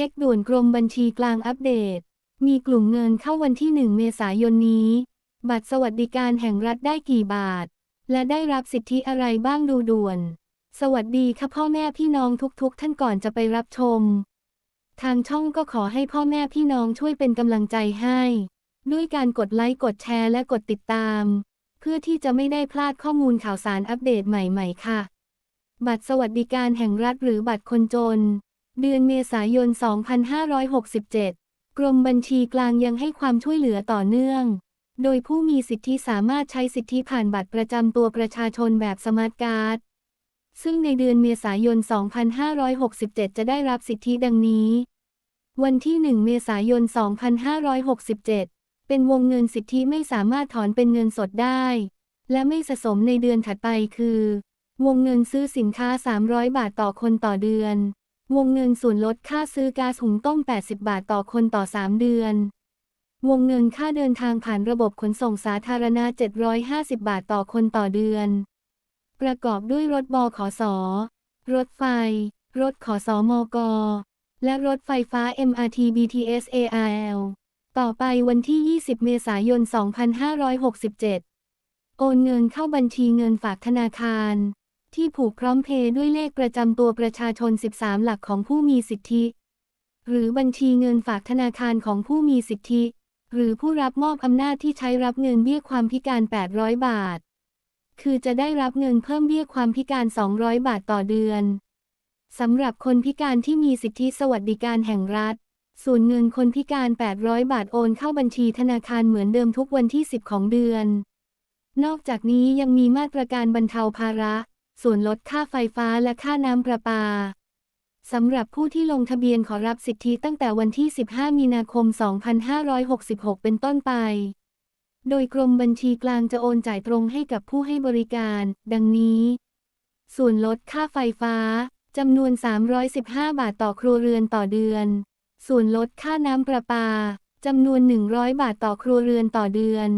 ช็คด่วนกรมบัญชีกลางอัปเดต มีกลุ่มเงินเข้าวันที่ 1 เมษายนนี้ บัตรสวัสดิการแห่งรัฐได้กี่บาท และได้รับสิทธิอะไรบ้างดูด่วน สวัสดีค่ะพ่อแม่พี่น้องทุกๆ ท่านก่อนจะไปรับชม ทางช่องก็ขอให้พ่อแม่พี่น้องช่วยเป็นกำลังใจให้ ด้วยการกดไลค์กดแชร์และกดติดตาม เพื่อที่จะไม่ได้พลาดข้อมูลข่าวสารอัปเดตใหม่ ๆ ค่ะ บัตรสวัสดิการแห่งรัฐหรือบัตรคนจน เดือนเมษายน 2567 กรมบัญชีกลางยังให้ความช่วยเหลือต่อเนื่อง โดยผู้มีสิทธิสามารถใช้สิทธิผ่านบัตรประจำตัวประชาชนแบบสมาร์ทการ์ด ซึ่งในเดือนเมษายน 2567 จะได้รับสิทธิดังนี้ วันที่ 1 เมษายน 2567 เป็นวงเงินสิทธิไม่สามารถถอนเป็นเงินสดได้ และไม่สะสมในเดือนถัดไปคือ วงเงินซื้อสินค้า 300 บาทต่อคนต่อเดือน วงเงินส่วนลดค่าซื้อก๊าซหุงต้ม 80 บาทต่อคนต่อ 3 เดือน วงเงินค่าเดินทางผ่านระบบขนส่งสาธารณะ 750 บาทต่อคนต่อเดือน ประกอบด้วยรถบขส รถไฟ รถขอสอมก และรถไฟฟ้า MRT BTS ARL ต่อไปวันที่ 20 เมษายน 2567 โอนเงินเข้าบัญชีเงินฝากธนาคาร ที่ผูกพร้อมเพย์ด้วยเลขประจำตัวประชาชน 13 หลักของผู้มีสิทธิ หรือบัญชีเงินฝากธนาคารของผู้มีสิทธิ หรือผู้รับมอบอำนาจที่ใช้รับเงินเบี้ยความพิการ 800 บาท คือจะได้รับเงินเพิ่มเบี้ยความพิการ 200 บาทต่อเดือนสำหรับคนพิการที่มีสิทธิสวัสดิการแห่งรัฐ ส่วนเงินคนพิการ 800 บาทโอนเข้าบัญชีธนาคารเหมือนเดิมทุกวันที่ 10 ของเดือน นอกจากนี้ยังมีมาตรการบรรเทาภาระ ส่วนลดค่าไฟฟ้าและค่าน้ำประปาสำหรับผู้ที่ลงทะเบียนขอรับสิทธิตั้งแต่วันที่ 15 มีนาคม 2566 เป็นต้นไป โดยกรมบัญชีกลางจะโอนจ่ายตรงให้กับผู้ให้บริการ ดังนี้ ส่วนลดค่าไฟฟ้าจำนวน 315 บาทต่อครัวเรือนต่อเดือน ส่วนลดค่าน้ำประปาจำนวน 100 บาทต่อครัวเรือนต่อเดือน